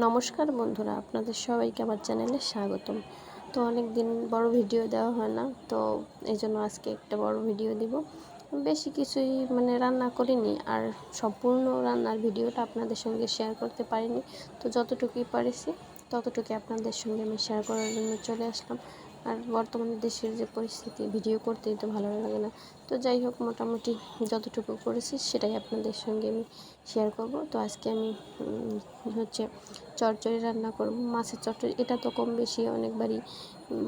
নমস্কার বন্ধুরা, আপনাদের সবাইকে আমার চ্যানেলে স্বাগতম। তো অনেক দিন বড় ভিডিও দেওয়া হয় না, তো এই জন্য আজকে একটা বড় ভিডিও দিব। বেশি কিছুই মানে রান্না করিনি, আর সম্পূর্ণ রান্নার ভিডিওটা আপনাদের সঙ্গে শেয়ার করতে পারিনি। তো যতটুকুই পারেছি, ততটুকুই আপনাদের সঙ্গে আমি শেয়ার করার জন্য চলে আসলাম। আর বর্তমানে দেশের যে পরিস্থিতি, ভিডিও করতে তো ভালো লাগে না। তো যাই হোক, মোটামুটি যতটুকু করেছি সেটাই আপনাদের সঙ্গে আমি শেয়ার করব। তো আজকে আমি হচ্ছে চটচড়ি রান্না করব। মাছের চটচড়ি এটা তো কম বেশি অনেকবারই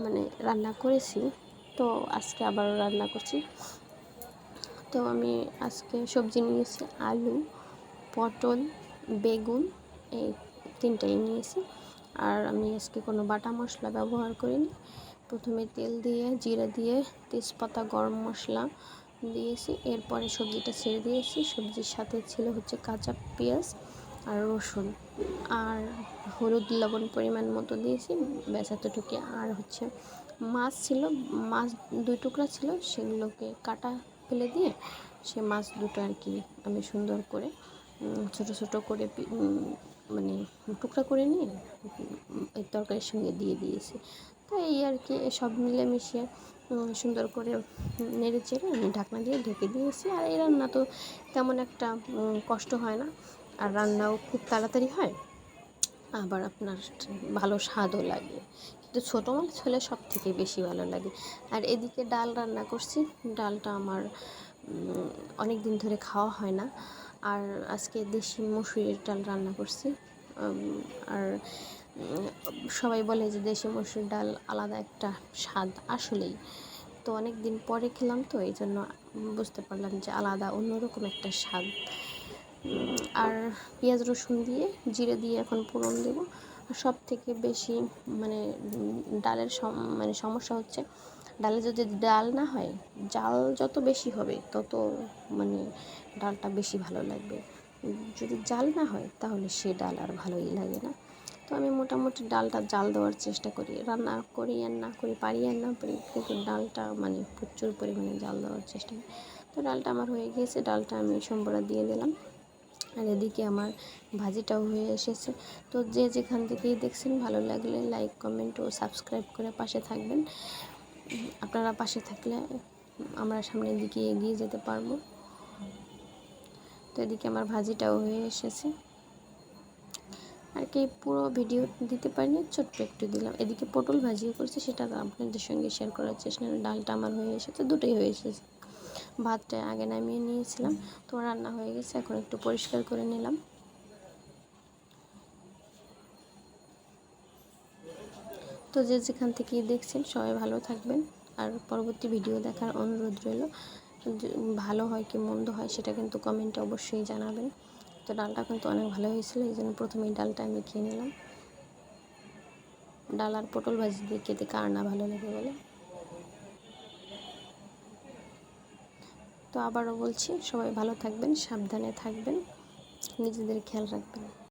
মানে রান্না করেছি। তো আজকে আবারও রান্না করছি। তো আমি আজকে সবজি নিয়েছি, আলু, পটল, বেগুন, এই তিনটাই নিয়েছি। আর আমি আজকে কোনো বাটা মশলা ব্যবহার করিনি। প্রথমে তেল দিয়ে, জিরা দিয়ে, তেজপাতা, গরম মশলা দিয়েছি। এরপরে সবজিটা ছেড়ে দিয়েছি। সবজির সাথে ছিল হচ্ছে কাঁচা পেঁয়াজ আর রসুন। আর হলুদ লবণ পরিমাণ মতো দিয়েছি, ব্যাস এতটুকু আর হচ্ছে মাছ ছিল, মাছ দুই টুকরা ছিল, সেগুলোকে কাটা ফেলে দিয়ে সে মাছ দুটো আর কি আমি সুন্দর করে ছোট ছোট করে মানে টুকরা করে নিয়ে এই তরকারির সঙ্গে দিয়ে দিয়েছি। তো এই আর কি সব মিলেমিশে সুন্দর করে নেড়ে চেড়ে আমি ঢাকনা দিয়ে ঢেকে দিয়েছি। আর এই রান্না তো তেমন একটা কষ্ট হয় না, আর রান্নাও খুব তাড়াতাড়ি হয়, আবার আপনার ভালো স্বাদও লাগে। কিন্তু ছোটো মাছ হলে সব থেকে বেশি ভালো লাগে। আর এদিকে ডাল রান্না করছি, ডালটা আমার অনেক দিন ধরে খাওয়া হয় না। আর আজকে দেশি মসুরির ডাল রান্না করছি। আর সবাই বলে যে দেশি মসুর ডাল আলাদা একটা স্বাদ আসলেই। তো অনেক দিন পরে খেলাম তো, এই জন্য বুঝতে পারলাম যে আলাদা, অন্যরকম একটা স্বাদ। আর পেঁয়াজ রসুন দিয়ে জিরে দিয়ে এখন ফোড়ন দেবো। আর সব থেকে বেশি মানে ডালের মানে সমস্যা হচ্ছে ডালে যদি ডাল না হয়, জাল যত বেশি হবে, তত মানে ডালটা বেশি ভালো লাগবে। যদি জাল না হয়, তাহলে সে ডাল আর ভালোই লাগে না। তো আমি মোটামুটি ডালটা জাল দেওয়ার চেষ্টা করি। রান্না করি আর না করি, পারি আর না পারি, কিন্তু ডালটা মানে প্রচুর পরিমাণে জাল দেওয়ার চেষ্টা করি। তো ডালটা আমার হয়ে গিয়েছে, ডালটা আমি সম্বরা দিয়ে দিলাম। আর এদিকে আমার ভাজিটাও হয়ে এসেছে। তো যে যেখান থেকেই দেখছেন, ভালো লাগলে লাইক কমেন্ট ও সাবস্ক্রাইব করে পাশে থাকবেন। আপনারা পাশে থাকলে আমরা সামনের দিকে এগিয়ে যেতে পারব। তো এদিকে আমার ভাজিটাও হয়ে এসেছে। আর কি, পুরো ভিডিও দিতে পারিনি, ছোট্ট একটু দিলাম। এদিকে পটল ভাজিও করছে, সেটা আপনাদের সঙ্গে শেয়ার করার চেষ্টা ডালটা আমার হয়ে এসেছে, দুটোই হয়ে এসেছে। ভাতটা আগে নামিয়ে নিয়েছিলাম, তো রান্না হয়ে গেছে, এখন একটু পরিষ্কার করে নিলাম। তো যে যেখান থেকেই দেখছেন, সবাই ভালো থাকবেন। আর পরবর্তী ভিডিও দেখার অনুরোধ রইল ভালো হয় কি মন্দ হয় সেটা কিন্তু কমেন্টে অবশ্যই জানাবেন। তো ডালটা কিন্তু অনেক ভালো হয়েছিল, এই জন্য প্রথমেই ডালটা আমি খেয়ে নিলাম। ডাল আর পটল ভাজি দিয়ে খেতে কার না ভালো লাগে বলে? তো আবারও বলছি, সবাই ভালো থাকবেন, সাবধানে থাকবেন, নিজেদের খেয়াল রাখবেন।